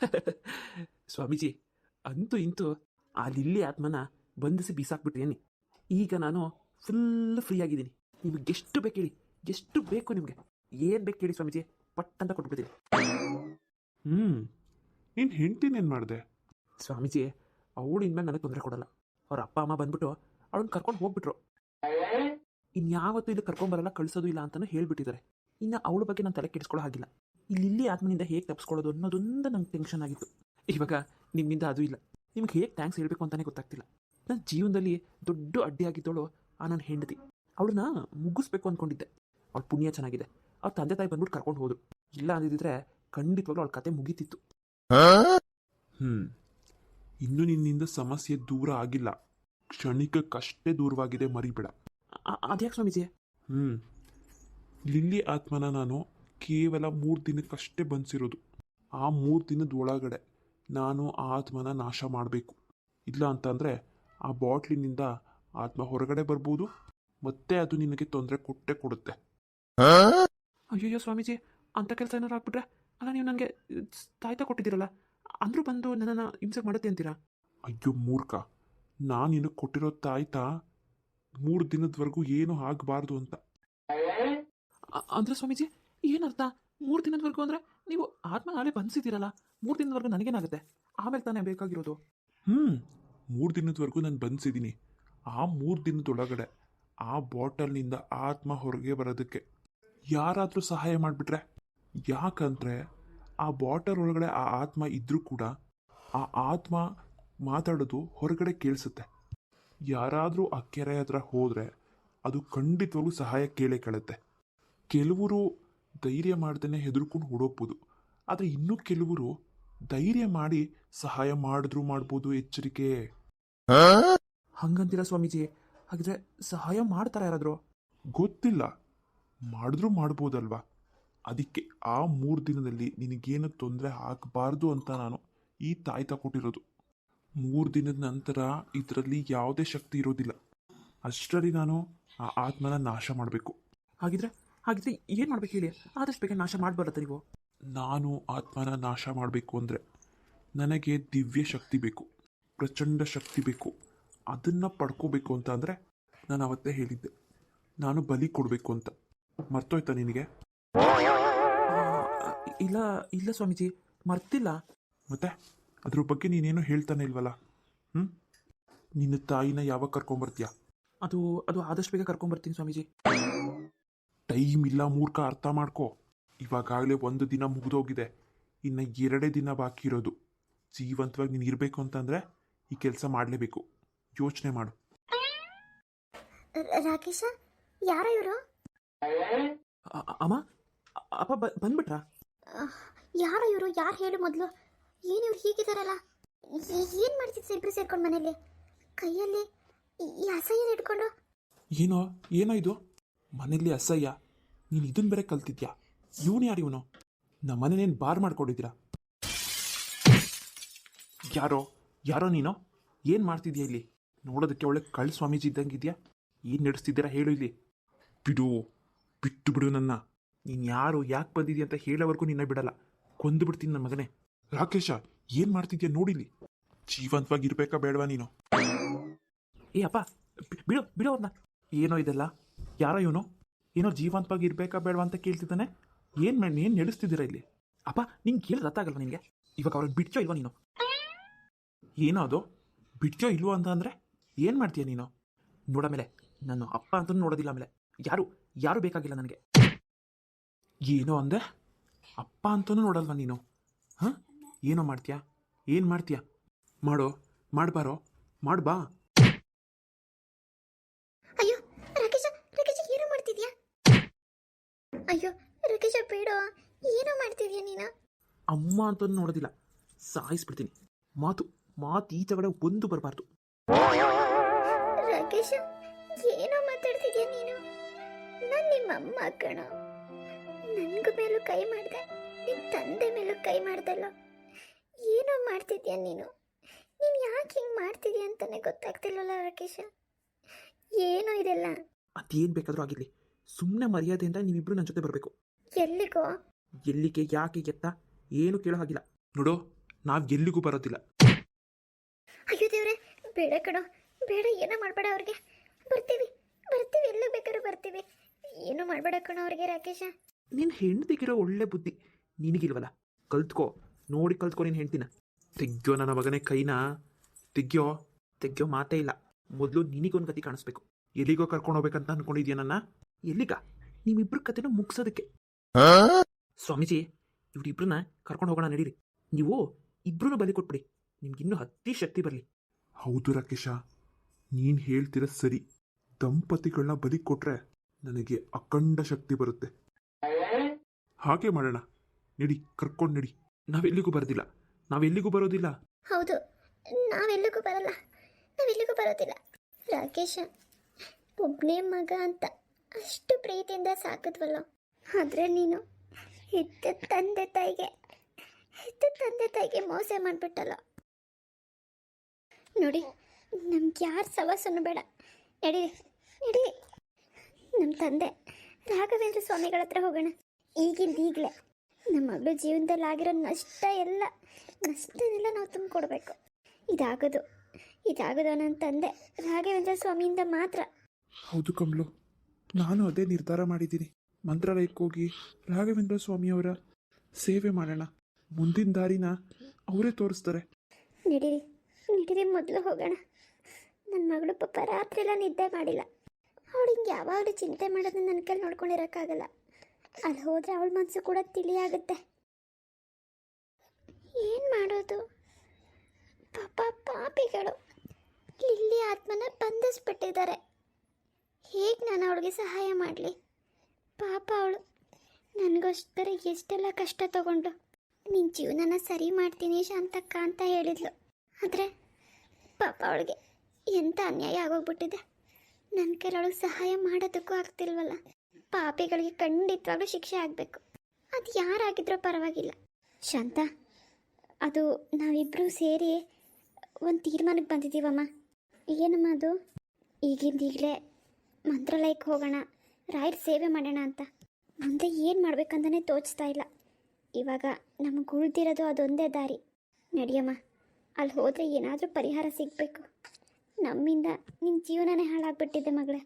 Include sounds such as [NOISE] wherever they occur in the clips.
[LAUGHS] ಸ್ವಾಮೀಜಿ ಅಂತೂ ಇಂತೂ ಆ ಲಿಲ್ಲಿ ಆತ್ಮನ ಬಂಧಿಸಿ ಬೀಸಾಕ್ಬಿಟ್ರೇನಿ ಈಗ ನಾನು ಫುಲ್ ಫ್ರೀ ಆಗಿದ್ದೀನಿ ನಿಮಗೆ ಎಷ್ಟು ಬೇಕು ಹೇಳಿ ಎಷ್ಟು ಬೇಕು ನಿಮಗೆ. ಏನು ಬೇಕು ಹೇಳಿ ಸ್ವಾಮೀಜಿ ಪಟ್ ಅಂತ ಕೊಟ್ಬಿಡ್ತೀನಿ ಹ್ಞೂ ನಿನ್ನ ಹೆಂಡ್ತಿನೇನು ಮಾಡಿದೆ? ಸ್ವಾಮೀಜಿ ಅವಳು ಇನ್ಮೇಲೆ ನನಗೆ ತೊಂದರೆ ಕೊಡಲ್ಲ. ಅವ್ರ ಅಪ್ಪ ಅಮ್ಮ ಬಂದ್ಬಿಟ್ಟು ಅವಳನ್ನ ಕರ್ಕೊಂಡು ಹೋಗ್ಬಿಟ್ರು. ಇನ್ಯಾವತ್ತೂ ಇಲ್ಲಿ ಕರ್ಕೊಂಬರಲ್ಲ ಕಳಿಸೋದು ಇಲ್ಲ ಅಂತಲೂ ಹೇಳ್ಬಿಟ್ಟಿದ್ದಾರೆ. ಇನ್ನು ಅವಳ ಬಗ್ಗೆ ನಾನು ತಲೆ ಕೆಡಿಸ್ಕೊಳ್ಳೋ ಹಾಗಿಲ್ಲ. ಇಲ್ಲಿ ಇಲ್ಲಿ ಆತ್ಮನಿಂದ ಹೇಗೆ ತಪ್ಪಿಸ್ಕೊಳ್ಳೋದು ಅನ್ನೋದೊಂದು ನಂಗೆ ಟೆನ್ಷನ್ ಆಗಿತ್ತು. ಇವಾಗ ನಿಮ್ಮಿಂದ ಅದು ಇಲ್ಲ. ನಿಮ್ಗೆ ಹೇಗೆ ಥ್ಯಾಂಕ್ಸ್ ಹೇಳಬೇಕು ಅಂತಲೇ ಗೊತ್ತಾಗ್ತಿಲ್ಲ. ನನ್ನ ಜೀವನದಲ್ಲಿ ದೊಡ್ಡ ಅಡ್ಡಿಯಾಗಿದ್ದವಳು ಆ ನನ್ನ ಹೆಂಡತಿ. ಅವಳನ್ನ ಮುಗಿಸ್ಬೇಕು ಅಂದ್ಕೊಂಡಿದ್ದೆ ಅವಳ ಪುಣ್ಯ ಚೆನ್ನಾಗಿದೆ. ಅವ್ರ ತಂದೆ ತಾಯಿ ಬಂದ್ಬಿಟ್ಟು ಕರ್ಕೊಂಡು ಹೋದ್ರು. ಇಲ್ಲ ಅಂದಿದ್ರೆ ಖಂಡಿತವಾಗ್ಲೂ ಅವಳ ಕತೆ ಮುಗೀತಿತ್ತು. ಹ್ಮ್. ಇನ್ನು ನಿನ್ನಿಂದ ಸಮಸ್ಯೆ ದೂರ ಆಗಿಲ್ಲ. ಕ್ಷಣಿಕಕ್ಕಷ್ಟೇ ದೂರವಾಗಿದೆ ಮರಿಬೇಡ. ಅದ್ಯಾಕೆ ಸ್ವಾಮೀಜಿ? ಹ್ಮ್. ಲಿಲ್ಲಿ ಆತ್ಮನ ನಾನು ಕೇವಲ ಮೂರು ದಿನಕ್ಕಷ್ಟೇ ಬಂದಿರೋದು ಆ ಮೂರು ದಿನದ ಒಳಗಡೆ ನಾನು ಆ ಆತ್ಮನ ನಾಶ ಮಾಡಬೇಕು. ಇಲ್ಲ ಅಂತಂದರೆ ಆ ಬಾಟ್ಲಿನಿಂದ ಆತ್ಮ ಹೊರಗಡೆ ಬರ್ಬೋದು ಮತ್ತೆ ಅದು ನಿನಗೆ ತೊಂದರೆ ಕೊಟ್ಟೆ ಕೊಡುತ್ತೆ. ಅಯ್ಯಯ್ಯೋ ಸ್ವಾಮೀಜಿ ಅಂಥ ಕೆಲಸ ಏನಾರು ಆಗ್ಬಿಟ್ರೆ? ಅಲ್ಲ ನೀವು ನನಗೆ ತಾಯ್ತಾ ಕೊಟ್ಟಿದ್ದೀರಲ್ಲ ಅಂದರೂ ಬಂದು ನನ್ನನ್ನು ಹಿಂಸೆ ಮಾಡುತ್ತೆ ಅಂತೀರಾ? ಅಯ್ಯೋ ಮೂರ್ಖ ನಾನು ನಿನಗೆ ಕೊಟ್ಟಿರೋ ತಾಯ್ತಾ ಮೂರು ದಿನದವರೆಗೂ ಏನು ಆಗಬಾರ್ದು ಅಂತ. ಅಂದ್ರೆ ಸ್ವಾಮೀಜಿ ಏನರ್ಥ? ಮೂರು ದಿನದವರೆಗೂ ಅಂದರೆ ನೀವು ಆತ್ಮ ನಾಳೆ ಬಂದಿಸಿದ್ದೀರಲ್ಲ ಮೂರು ದಿನದವರೆಗೂ ನನಗೇನಾಗುತ್ತೆ? ಆಮೇಲೆ ತಾನೇ ಬೇಕಾಗಿರೋದು. ಹ್ಞೂ ಮೂರು ದಿನದವರೆಗೂ ನಾನು ಬಂದಿದ್ದೀನಿ ಆ ಮೂರು ದಿನದೊಳಗಡೆ ಆ ಬಾಟಲ್ನಿಂದ ಆತ್ಮ ಹೊರಗೆ ಬರೋದಕ್ಕೆ ಯಾರಾದರೂ ಸಹಾಯ ಮಾಡಿಬಿಟ್ರೆ? ಯಾಕಂದರೆ ಆ ಬಾಟಲ್ ಒಳಗಡೆ ಆ ಆತ್ಮ ಇದ್ರೂ ಕೂಡ ಆ ಆತ್ಮ ಮಾತಾಡೋದು ಹೊರಗಡೆ ಕೇಳಿಸುತ್ತೆ. ಯಾರಾದರೂ ಆ ಕೆರೆ ಹತ್ರ ಹೋದರೆ ಅದು ಖಂಡಿತವಾಗ್ಲೂ ಸಹಾಯ ಕೇಳೇ ಕೇಳುತ್ತೆ. ಕೆಲವರು ಧೈರ್ಯ ಮಾಡ್ದೇ ಹೆದರ್ಕೊಂಡು ಹೊಡೋಗ್ಬೋದು ಆದರೆ ಇನ್ನೂ ಕೆಲವರು ಧೈರ್ಯ ಮಾಡಿ ಸಹಾಯ ಮಾಡಿದ್ರು ಮಾಡ್ಬೋದು ಎಚ್ಚರಿಕೆ. ಹಂಗಂತೀರಾ ಸ್ವಾಮೀಜಿ? ಹಾಗಿದ್ರೆ ಸಹಾಯ ಮಾಡ್ತಾರ ಯಾರಾದರೂ? ಗೊತ್ತಿಲ್ಲ. ಮಾಡಿದ್ರು ಮಾಡ್ಬೋದಲ್ವಾ? ಅದಕ್ಕೆ ಆ ಮೂರು ದಿನದಲ್ಲಿ ನಿನಗೇನು ತೊಂದರೆ ಆಗಬಾರ್ದು ಅಂತ ನಾನು ಈ ತಾಯ್ತ ಕೊಟ್ಟಿರೋದು ಮೂರು ದಿನದ ನಂತರ ಇದರಲ್ಲಿ ಯಾವುದೇ ಶಕ್ತಿ ಇರೋದಿಲ್ಲ. ಅಷ್ಟರಲ್ಲಿ ನಾನು ಆ ಆತ್ಮನ ನಾಶ ಮಾಡಬೇಕು. ಹಾಗಿದ್ರೆ ಹಾಗಿದ್ರೆ ಏನು ಮಾಡ್ಬೇಕು ಹೇಳಿ? ಆದಷ್ಟು ಬೇಗ ನಾಶ ಮಾಡಬಾರತ್ತೆ ನೀವು? ನಾನು ಆತ್ಮನ ನಾಶ ಮಾಡಬೇಕು ಅಂದರೆ ನನಗೆ ದಿವ್ಯ ಶಕ್ತಿ ಬೇಕು ಪ್ರಚಂಡ ಶಕ್ತಿ ಬೇಕು. ಅದನ್ನು ಪಡ್ಕೋಬೇಕು ಅಂತ ಅಂದರೆ ನಾನು ಅವತ್ತೇ ಹೇಳಿದ್ದೆ. ನಾನು ಬಲಿ ಕೊಡಬೇಕು ಅಂತ. ಮರ್ತೋಯ್ತಾ ನಿನಗೆ? ಇಲ್ಲ ಇಲ್ಲ ಸ್ವಾಮೀಜಿ ಮರ್ತಿಲ್ಲ. ಮತ್ತೆ? ಅದ್ರ ಬಗ್ಗೆ ನೀನೇನು ಹೇಳ್ತಾನೆ ಇಲ್ವಲ್ಲ? ಹ್ಞೂ ನಿನ್ನ ತಾಯಿನ ಯಾವಾಗ ಕರ್ಕೊಂಬರ್ತೀಯ? ಅದು ಅದು ಆದಷ್ಟು ಬೇಗ ಕರ್ಕೊಂಬರ್ತೀನಿ ಸ್ವಾಮೀಜಿ. ಟೈಮ್ ಇಲ್ಲ ಮೂರ್ಖ ಅರ್ಥ ಮಾಡ್ಕೋ. ಇವಾಗಾಗಲೇ ಒಂದು ದಿನ ಮುಗಿದೋಗಿದೆ. ಇನ್ನು ಎರಡೇ ದಿನ ಬಾಕಿ ಇರೋದು. ಜೀವಂತವಾಗಿ ನೀನು ಇರಬೇಕು ಅಂತಂದರೆ ಈ ಕೆಲಸ ಮಾಡಲೇಬೇಕು. ಯೋಚನೆ ಮಾಡು. ರಾಕೇಶ ಯಾರ ಇವರು? ಅಮ್ಮ ಅಪ್ಪ ಬಂದ್ಬಿಟ್ರಾ? ಯಾರ ಇವರು? ಯಾರು ಹೇಳು ಮೊದಲು. ಏನು ಇವ್ರು ಹೀಗಿದಾರಲ್ಲ? ಏನು ಮಾಡ್ತಿದ್ರು ಇಬ್ರು ಸೇರ್ಕೊಂಡು ಮನೇಲಿ ಕೈಯಲ್ಲಿ ಈ- ಈ ಅಸಹ್ಯನ ಇಟ್ಕೊಂಡು ಏನೋ ಏನೋ ಇದು? ಮನೇಲಿ ಅಸಹ್ಯ. ನೀನು ಇದನ್ನ ಬೇರೆ ಕಲ್ತಿದ್ಯಾ? ಇವನು ಯಾರು ಇವನು? ನಮ್ಮ ಮನೇನೇನು ಬಾರ್ ಮಾಡ್ಕೊಂಡಿದ್ದೀರಾ? ಯಾರೋ? ಯಾರೋ ನೀನು? ಏನು ಮಾಡ್ತಿದ್ಯಾ ಇಲ್ಲಿ? ನೋಡೋದಕ್ಕೆ ಒಳ್ಳೆ ಕಳ್ಳ ಸ್ವಾಮೀಜಿ ಇದ್ದಂಗಿದ್ಯಾ? ಏನು ನಡೆಸ್ತಿದ್ದೀರಾ ಹೇಳು ಇಲ್ಲಿ. ಬಿಡು. ಬಿಟ್ಟು ಬಿಡು ನನ್ನ. ನೀನು ಯಾರು, ಯಾಕೆ ಬಂದಿದ್ಯಾ ಅಂತ ಹೇಳೋವರೆಗೂ ನಿನ್ನ ಬಿಡಲ್ಲ. ಕೊಂದು ಬಿಡ್ತೀನಿ ನನ್ನ ಮಗನೇ. ರಾಕೇಶ, ಏನು ಮಾಡ್ತಿದ್ಯಾ ನೋಡಿಲಿ ಜೀವಂತವಾಗಿ ಇರಬೇಕಾ ಬೇಡವಾ ನೀನು? ಏ, ಅಪ್ಪ ಬಿಡು ಬಿಡು ಅವ್ರನ್ನ ಏನೋ ಇದೆಲ್ಲ? ಯಾರೋ ಇವನು ಏನೋ ಜೀವಂತವಾಗಿ ಇರಬೇಕಾ ಬೇಡವಾ ಅಂತ ಕೇಳ್ತಿದ್ದಾನೆ? ಏನು ಮೇಡಮ್ ಏನು ನಡೆಸ್ತಿದ್ದೀರಾ ಇಲ್ಲಿ? ಅಪ್ಪ, ನಿಂಗೆ ಕೇಳಿ ನಿಮಗೆ ನಿನಗೆ ಇವಾಗ ಅವ್ರಿಗೆ ಬಿಡ್ಚೋ ಇಲ್ವಾ ನೀನು? ಏನೋ ಅದು? ಬಿಡ್ಚೋ ಇಲ್ವೋ ಅಂತ ಅಂದರೆ ಏನು ಮಾಡ್ತೀಯ ನೀನು? ನೋಡ ಮೇಲೆ ನಾನು ಅಪ್ಪ ಅಂತ ನೋಡೋದಿಲ್ಲ ಆಮೇಲೆ. ಯಾರು ಯಾರು ಬೇಕಾಗಿಲ್ಲ ನನಗೆ? ಏನೋ ಅಂದೆ? ಅಪ್ಪ ಅಂತಲೂ ನೋಡಲ್ವಾ ನೀನು? ಹಾಂ? ಏನೋ ಮಾಡ್ತೀಯಾ? ಏನು ಮಾಡ್ತೀಯಾ? ಮಾಡೋ ಮಾಡ್ಬಾರೋ? ಮಾಡ್ಬಾ ಅಯ್ಯೋ ರಾಕೇಶ ರಾಕೇಶ ಏನು ಮಾಡ್ತಿದ್ಯಾ ಅಯ್ಯೋ ರಾಕೇಶ ಬೇಡ ಏನೋ ಮಾಡ್ತಿದ್ಯಾ ನೀನು? ಅಮ್ಮ ಅಂತ ನೋಡೋದಿಲ್ಲ. ಸಾಯಿಸ್ಬಿಡ್ತೀನಿ. ಮಾತು ಮಾತು ಈ ತಗಡೆ ಒಂದು ಬರಬಾರ್ದು. ರಾಕೇಶ ಏನೋ ಮಾತಾಡ್ತಿದ್ಯಾ ನೀನು? ನಾನು ನಿಮ್ಮ ಅಮ್ಮ ಕಣ. ನನ್ಗ ಮೇಲೂ ಕೈ ಮಾಡ್ದೆ ನಿನ್ ತಂದೆ ಮೇಲೂ ಕೈ ಮಾಡ್ದಲ್ಲ ಏನೋ ಮಾಡ್ತಿದ್ಯಾ ನೀನು? ನೀನು ಯಾಕೆ ಹಿಂಗೆ ಮಾಡ್ತಿದ್ಯಾ ಅಂತಾನೆ ಗೊತ್ತಾಗ್ತಿಲ್ಲಲ್ಲ ರಾಕೇಶ? ಏನೋ ಇದೆಲ್ಲ. ಅದೇನು ಬೇಕಾದರೂ ಆಗಿರಲಿ. ಸುಮ್ಮನೆ ಮರ್ಯಾದೆಯಿಂದ ನೀವಿಬ್ರು ನನ್ನ ಜೊತೆ ಬರಬೇಕು. ಎಲ್ಲಿಗೋ? ಎಲ್ಲಿಗೆ ಯಾಕೆ ಎತ್ತ? ಏನು ಕೇಳೋ ಹಾಗಿಲ್ಲ. ನೋಡು ನಾವು ಎಲ್ಲಿಗೂ ಬರೋದಿಲ್ಲ. ಅಯ್ಯೋ ದೇವ್ರೆ ಬೇಡ ಕಣೋ. ಬೇಡ ಏನೋ ಮಾಡಬೇಡ ಅವ್ರಿಗೆ. ಬರ್ತೀವಿ ಬರ್ತೀವಿ ಎಲ್ಲ ಬೇಕಾದ್ರೂ ಬರ್ತೀವಿ. ಏನೂ ಮಾಡಬೇಡ ಕಣೋ ಅವ್ರಿಗೆ ರಾಕೇಶ. ನಿನ್ನ ಹೆಂಡ್ತಿಗಿರೋ ಒಳ್ಳೆ ಬುದ್ಧಿ ನಿನಗಿಲ್ವಲ್ಲ? ಕಲ್ತ್ಕೋ ನೋಡಿ ಕಲ್ತ್ಕೋ ನಿನ್ನ ಹೆಂಡ್ತಿನ. ತೆಗ್ಯೋ ನನ್ನ ಮಗನೇ ಕೈನ? ತೆಗ್ಯೋ? ತೆಗ್ಯೋ ಮಾತೇ ಇಲ್ಲ. ಮೊದಲು ನಿನಗೊಂದು ಗತಿ ಕಾಣಿಸ್ಬೇಕು. ಎಲ್ಲಿಗೋ ಕರ್ಕೊಂಡು ಹೋಗ್ಬೇಕಂತ ಅನ್ಕೊಂಡಿದ್ಯಾ ನನ್ನ? ಎಲ್ಲಿಗ? ನಿಮ್ಮಿಬ್ರ ಕತೆನ ಮುಗ್ಸೋದಕ್ಕೆ. ಸ್ವಾಮೀಜಿ ಇವ್ರಿಬ್ರನ್ನ ಕರ್ಕೊಂಡು ಹೋಗೋಣ ನಡೀರಿ. ನೀವು ಇಬ್ರು ಬಲಿ ಕೊಟ್ಬಿಡಿ. ನಿಮ್ಗಿನ್ನೂ ಹತ್ತಿ ಶಕ್ತಿ ಬರಲಿ. ಹೌದು ರಾಕೇಶ ನೀನು ಹೇಳ್ತಿರ ಸರಿ. ದಂಪತಿಗಳನ್ನ ಬಲಿ ಕೊಟ್ರೆ ನನಗೆ ಅಖಂಡ ಶಕ್ತಿ ಬರುತ್ತೆ. ಹಾಗೆ ಮಾಡೋಣ. ನಡಿ ಕರ್ಕೊಂಡು ನಡಿ. ನಾವೆಲ್ಲಿಗೂ ಬರೋದಿಲ್ಲ. ನಾವೆಲ್ಲಿಗೂ ಬರೋದಿಲ್ಲ. ಹೌದು ನಾವೆಲ್ಲಿಗೂ ಬರಲ್ಲ. ನಾವೆಲ್ಲಿಗೂ ಬರೋದಿಲ್ಲ. ರಾಕೇಶ ಒಬ್ಬನೇ ಮಗ ಅಂತ. ಅಷ್ಟು ಪ್ರೀತಿಯಿಂದ ಸಾಕಿದ್ವಲ್ಲ. ಆದರೆ ನೀನು ಹೆತ್ತ ತಂದೆ ತಾಯಿಗೆ, ಹೆತ್ತ ತಂದೆ ತಾಯಿಗೆ ಮೋಸ ಮಾಡಿಬಿಟ್ಟಲ್ಲ. ನೋಡಿ, ನಮ್ಗೆ ಯಾರು ಸವಾಸನು ಬೇಡ. ಎಡಿ ಎಡಿ ನಮ್ಮ ತಂದೆ ರಾಘವೇಂದ್ರ ಸ್ವಾಮಿಗಳ ಹತ್ರ ಹೋಗೋಣ. ಈಗಿಂದ ಈಗಲೇ. ನಮ್ಮ ಮಗಳು ಜೀವನದಲ್ಲಿ ಆಗಿರೋ ನಷ್ಟ ಎಲ್ಲ, ನಷ್ಟನೆಲ್ಲ ನಾವು ತುಂಬಿಕೊಡ್ಬೇಕು. ಇದಾಗೋದು ಇದಾಗೋದು ನನ್ನ ತಂದೆ ರಾಘವೇಂದ್ರ ಸ್ವಾಮಿಯಿಂದ ಮಾತ್ರ. ಹೌದು ಕಮಲು. ನಾನು ಅದೇ ನಿರ್ಧಾರ ಮಾಡಿದ್ದೀನಿ. ಮಂತ್ರಾಲಯಕ್ಕೆ ಹೋಗಿ ರಾಘವೇಂದ್ರ ಸ್ವಾಮಿಯವರ ಸೇವೆ ಮಾಡೋಣ. ಮುಂದಿನ ದಾರಿನ ಅವರೇ ತೋರಿಸ್ತಾರೆ. ನಡೀರಿ ಮೊದಲು ಹೋಗೋಣ. ನನ್ನ ಮಗಳು ಪಾಪ ರಾತ್ರಿ ಎಲ್ಲ ನಿದ್ದೆ ಮಾಡಿಲ್ಲ. ಅವಳು ಹಿಂಗೆ ಯಾವಾಗಲೂ ಚಿಂತೆ ಮಾಡೋದನ್ನ ನನ್ನ ಕೈಲಿ ನೋಡ್ಕೊಂಡಿರೋಕ್ಕಾಗಲ್ಲ. ಅಲ್ಲಿ ಹೋದರೆ ಅವಳ ಮನಸ್ಸು ಕೂಡ ತಿಳಿಯಾಗುತ್ತೆ ಏನು ಮಾಡೋದು? ಪಾಪ ಪಾಪಿಗಳು. ಇಲ್ಲಿ ಆತ್ಮನ ಬಂಧಿಸ್ಬಿಟ್ಟಿದ್ದಾರೆ. ಹೇಗೆ ನಾನು ಅವಳಿಗೆ ಸಹಾಯ ಮಾಡಲಿ? ಪಾಪ ಅವಳು. ನನಗೋಸ್ಕರ ಎಷ್ಟೆಲ್ಲ ಕಷ್ಟ ತಗೊಂಡು ನಿನ್ನ ಜೀವನನ ಸರಿ ಮಾಡ್ತೀನಿ ಶಾಂತಕ್ಕ ಅಂತ ಹೇಳಿದ್ಲು. ಆದರೆ ಪಾಪ ಅವಳಿಗೆ ಎಂಥ ಅನ್ಯಾಯ ಆಗೋಗ್ಬಿಟ್ಟಿದೆ. ನನ್ನ ಕೈಲೊಳಗೆ ಸಹಾಯ ಮಾಡೋದಕ್ಕೂ ಆಗ್ತಿಲ್ವಲ್ಲ? ಪಾಪಿಗಳಿಗೆ ಖಂಡಿತವಾಗ್ಲೂ ಶಿಕ್ಷೆ ಆಗಬೇಕು. ಅದು ಯಾರಾಗಿದ್ರೂ ಪರವಾಗಿಲ್ಲ. ಶಾಂತ, ಅದು ನಾವಿಬ್ಬರೂ ಸೇರಿ ಒಂದು ತೀರ್ಮಾನಕ್ಕೆ ಬಂದಿದ್ದೀವಮ್ಮ. ಏನಮ್ಮ ಅದು? ಈಗಿಂದ ಈಗಲೇ ಮಂತ್ರಾಲಯಕ್ಕೆ ಹೋಗೋಣ ರಾಯರ್ ಸೇವೆ ಮಾಡೋಣ ಅಂತ. ಮುಂದೆ ಏನು ಮಾಡ್ಬೇಕಂತಲೇ ತೋಚ್ತಾ ಇಲ್ಲ. ಇವಾಗ ನಮಗೆ ಉಳಿದಿರೋದು ಅದೊಂದೇ ದಾರಿ. ನಡಿಯಮ್ಮ ಅಲ್ಲಿ ಹೋದರೆ ಏನಾದರೂ ಪರಿಹಾರ ಸಿಗಬೇಕು. ನಮ್ಮಿಂದ ನಿನ್ನ ಜೀವನನೇ ಹಾಳಾಗ್ಬಿಟ್ಟಿದೆ ಮಗಳೇ.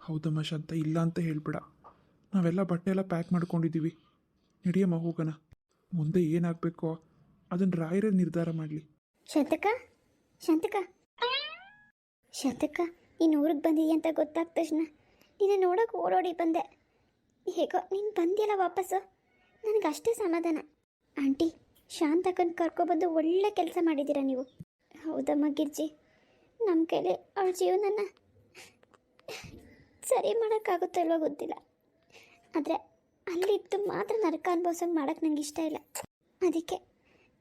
ಹೌದಮ್ಮ ಶಾಂತ ಇಲ್ಲ ಅಂತ ಹೇಳ್ಬೇಡ. ನಾವೆಲ್ಲ ಬಟ್ಟೆ ಎಲ್ಲ ಪ್ಯಾಕ್ ಮಾಡ್ಕೊಂಡಿದ್ದೀವಿ ನಡಿಯಮ್ಮ ಹೋಗೋಣ. ಮುಂದೆ ಏನಾಗಬೇಕೋ ಅದನ್ನು ರಾಯರೇ ನಿರ್ಧಾರ ಮಾಡಲಿ. ಶತಕ ಶತಕ ಶತಕ ನೀನು ಊರಿಗೆ ಬಂದಿದ್ದೀಯ ಅಂತ ಗೊತ್ತಾದ ತಕ್ಷಣ ನಿನ್ನ ನೋಡೋಕೆ ಓಡೋಡಿ ಬಂದೆ. ಹೇಗೋ ನೀನು ಬಂದಿಯಲ್ಲ ವಾಪಸ್ಸು? ನನಗೆ ಅಷ್ಟೇ ಸಮಾಧಾನ. ಆಂಟಿ ಶಾಂತಕನ ಕರ್ಕೊಬಂದು ಒಳ್ಳೆ ಕೆಲಸ ಮಾಡಿದ್ದೀರಾ ನೀವು? ಹೌದಮ್ಮ ಗಿರ್ಜಿ. ನಮ್ಮ ಕೈಲಿ ಅವಳ ಜೀವನನ ಸರಿ ಮಾಡೋಕ್ಕಾಗುತ್ತೋ ಇಲ್ವೋ ಗೊತ್ತಿಲ್ಲ. ಆದರೆ ಅಲ್ಲಿದ್ದು ಮಾತ್ರ ನರಕ ಅನುಭವಿಸೋಕೆ ಮಾಡೋಕ್ಕೆ ನಂಗೆ ಇಷ್ಟ ಇಲ್ಲ. ಅದಕ್ಕೆ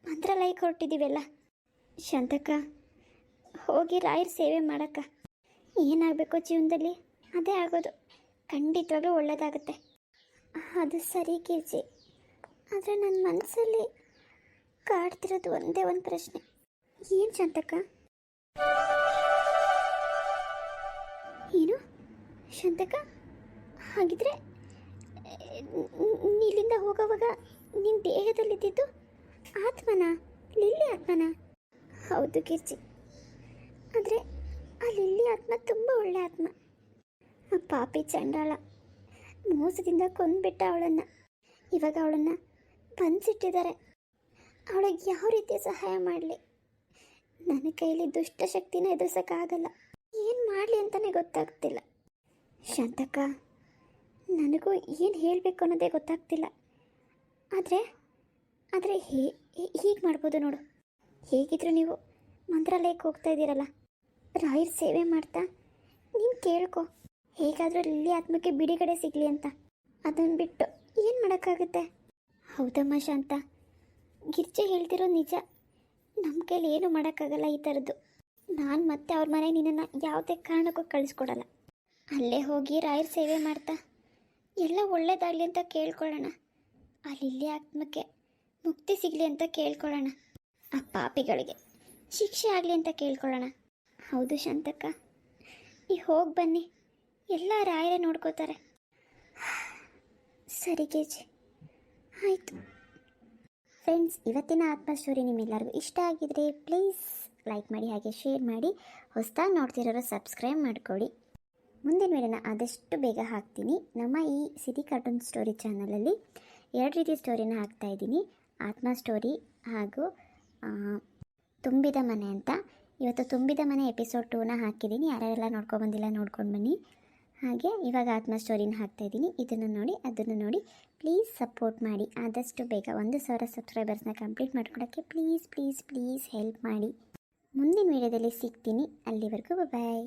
ಮಂತ್ರಾಲಯಕ್ಕೆ ಹೊರಟಿದ್ದೀವಲ್ಲ. ಶಾಂತಕ್ಕ, ಹೋಗಿ ರಾಯರ್ ಸೇವೆ ಮಾಡಕ್ಕ. ಏನಾಗಬೇಕು ಜೀವನದಲ್ಲಿ? ಅದೇ ಆಗೋದು. ಖಂಡಿತವಾಗ್ಲೂ ಒಳ್ಳೆಯದಾಗುತ್ತೆ ಅದು ಸರಿ ಕೀರ್ಜಿ ಆದರೆ ನನ್ನ ಮನಸ್ಸಲ್ಲಿ ಕಾಡ್ತಿರೋದು ಒಂದೇ ಒಂದು ಪ್ರಶ್ನೆ. ಏನು ಶಾಂತಕ್ಕ? ಏನು? ಶಾಂತಕ್ಕ? ಹಾಗಿದ್ರೆ ನೀಲಿಂದ ಹೋಗೋವಾಗ ನಿನ್ನ ದೇಹದಲ್ಲಿದ್ದಿದ್ದು ಆತ್ಮನ? ಲಿಲ್ಲಿ ಆತ್ಮನ? ಹೌದು ಕಿರ್ಚಿ ಆದರೆ ಆ ಲಿಲ್ಲಿ ಆತ್ಮ, ತುಂಬ ಒಳ್ಳೆ ಆತ್ಮ. ಆ ಪಾಪಿ ಚಂಡಾಳ ಮೋಸದಿಂದ ಕೊಂದ್ಬಿಟ್ಟ ಅವಳನ್ನು. ಇವಾಗ ಅವಳನ್ನು ಬಂದಿಟ್ಟಿದ್ದಾರೆ ಅವಳಿಗೆ ಯಾವ ರೀತಿ ಸಹಾಯ ಮಾಡಲಿ? ನನ್ನ ಕೈಲಿ ದುಷ್ಟಶಕ್ತಿನ ಎದುರಿಸೋಕ್ಕಾಗಲ್ಲ. ಏನು ಮಾಡಲಿ ಅಂತಲೇ ಗೊತ್ತಾಗ್ತಿಲ್ಲ. ಶಾಂತಕ್ಕ, ನನಗೂ ಏನು ಹೇಳಬೇಕು ಅನ್ನೋದೇ ಗೊತ್ತಾಗ್ತಿಲ್ಲ. ಆದರೆ ಆದರೆ ಹೇ, ಹೀಗೆ ಮಾಡ್ಬೋದು ನೋಡು. ಹೇಗಿದ್ರು ನೀವು ಮಂತ್ರಾಲಯಕ್ಕೆ ಹೋಗ್ತಾ ಇದ್ದೀರಲ್ಲ? ರಾಯರ್ ಸೇವೆ ಮಾಡ್ತಾ? ನೀನು ಕೇಳ್ಕೊ. ಹೇಗಾದರೂ ಲಿಲ್ಲಿ ಆತ್ಮಕ್ಕೆ ಬಿಡುಗಡೆ ಸಿಗಲಿ ಅಂತ. ಅದನ್ನು ಬಿಟ್ಟು ಏನು ಮಾಡೋಕ್ಕಾಗುತ್ತೆ? ಹೌದಮ್ಮ ಶಾಂತ. ಗಿರ್ಜೆ ಹೇಳ್ತಿರೋ ನಿಜ. ನಮ್ಮ ಕೈಲಿ ಏನು ಮಾಡೋಕ್ಕಾಗಲ್ಲ ಈ ಥರದ್ದು. ನಾನು ಮತ್ತೆ ಅವ್ರ ಮನೆ ನಿನ್ನನ್ನು ಯಾವುದೇ ಕಾರಣಕ್ಕೂ ಕಳಿಸ್ಕೊಡಲ್ಲ. ಅಲ್ಲೇ ಹೋಗಿ ರಾಯರ್ ಸೇವೆ ಮಾಡ್ತಾ? ಎಲ್ಲ ಒಳ್ಳೇದಾಗಲಿ ಅಂತ ಕೇಳ್ಕೊಳ್ಳೋಣ. ಆ ಲಿಲ್ಲಿ ಆತ್ಮಕ್ಕೆ ಮುಕ್ತಿ ಸಿಗಲಿ ಅಂತ ಕೇಳ್ಕೊಳ್ಳೋಣ. ಆ ಪಾಪಿಗಳಿಗೆ ಶಿಕ್ಷೆ ಆಗಲಿ ಅಂತ ಕೇಳ್ಕೊಳ್ಳೋಣ. ಹೌದು ಶಾಂತಕ್ಕ. ಈ ಹೋಗಿ ಬನ್ನಿ. ಎಲ್ಲ ರಾಯರೇ ನೋಡ್ಕೋತಾರೆ. ಸರಿ ಕೇಜಿ. ಆಯಿತು. ಫ್ರೆಂಡ್ಸ್ ಇವತ್ತಿನ ಆತ್ಮ ಸ್ಟೋರಿ ನಿಮ್ಮೆಲ್ಲರಿಗೂ ಇಷ್ಟ ಆಗಿದ್ರೆ ಪ್ಲೀಸ್ ಲೈಕ್ ಮಾಡಿ ಹಾಗೆ ಶೇರ್ ಮಾಡಿ. ಹೊಸದಾಗಿ ನೋಡ್ತಿರೋರು ಸಬ್ಸ್ಕ್ರೈಬ್ ಮಾಡಿಕೊಡಿ ಮುಂದಿನ ವಿಡಿಯೋನ ಆದಷ್ಟು ಬೇಗ ಹಾಕ್ತೀನಿ. ನಮ್ಮ ಈ ಸಿಟಿ ಕಾರ್ಟೂನ್ ಸ್ಟೋರಿ ಚಾನಲಲ್ಲಿ ಎರಡು ರೀತಿ ಸ್ಟೋರಿನ ಹಾಕ್ತಾ ಇದ್ದೀನಿ. ಆತ್ಮ ಸ್ಟೋರಿ ಹಾಗೂ ತುಂಬಿದ ಮನೆ ಅಂತ. ಇವತ್ತು ತುಂಬಿದ ಮನೆ ಎಪಿಸೋಡ್ ಟೂನ ಹಾಕಿದ್ದೀನಿ. ಯಾರ್ಯಾರೆಲ್ಲ ನೋಡ್ಕೊಬಂದಿಲ್ಲ ನೋಡ್ಕೊಂಡು ಬನ್ನಿ. ಹಾಗೆ ಇವಾಗ ಆತ್ಮ ಸ್ಟೋರಿನ ಹಾಕ್ತಾ ಇದ್ದೀನಿ. ಇದನ್ನು ನೋಡಿ, ಅದನ್ನು ನೋಡಿ ಪ್ಲೀಸ್ ಸಪೋರ್ಟ್ ಮಾಡಿ. ಆದಷ್ಟು ಬೇಗ ಒಂದು ಸಾವಿರ ಸಬ್ಸ್ಕ್ರೈಬರ್ಸ್ನ ಕಂಪ್ಲೀಟ್ ಮಾಡ್ಕೊಳ್ಳೋಕ್ಕೆ ಪ್ಲೀಸ್ ಪ್ಲೀಸ್ ಪ್ಲೀಸ್ ಹೆಲ್ಪ್ ಮಾಡಿ. ಮುಂದಿನ ವಿಡಿಯೋದಲ್ಲಿ ಸಿಗ್ತೀನಿ. ಅಲ್ಲಿವರೆಗೂ ಬಾಯ್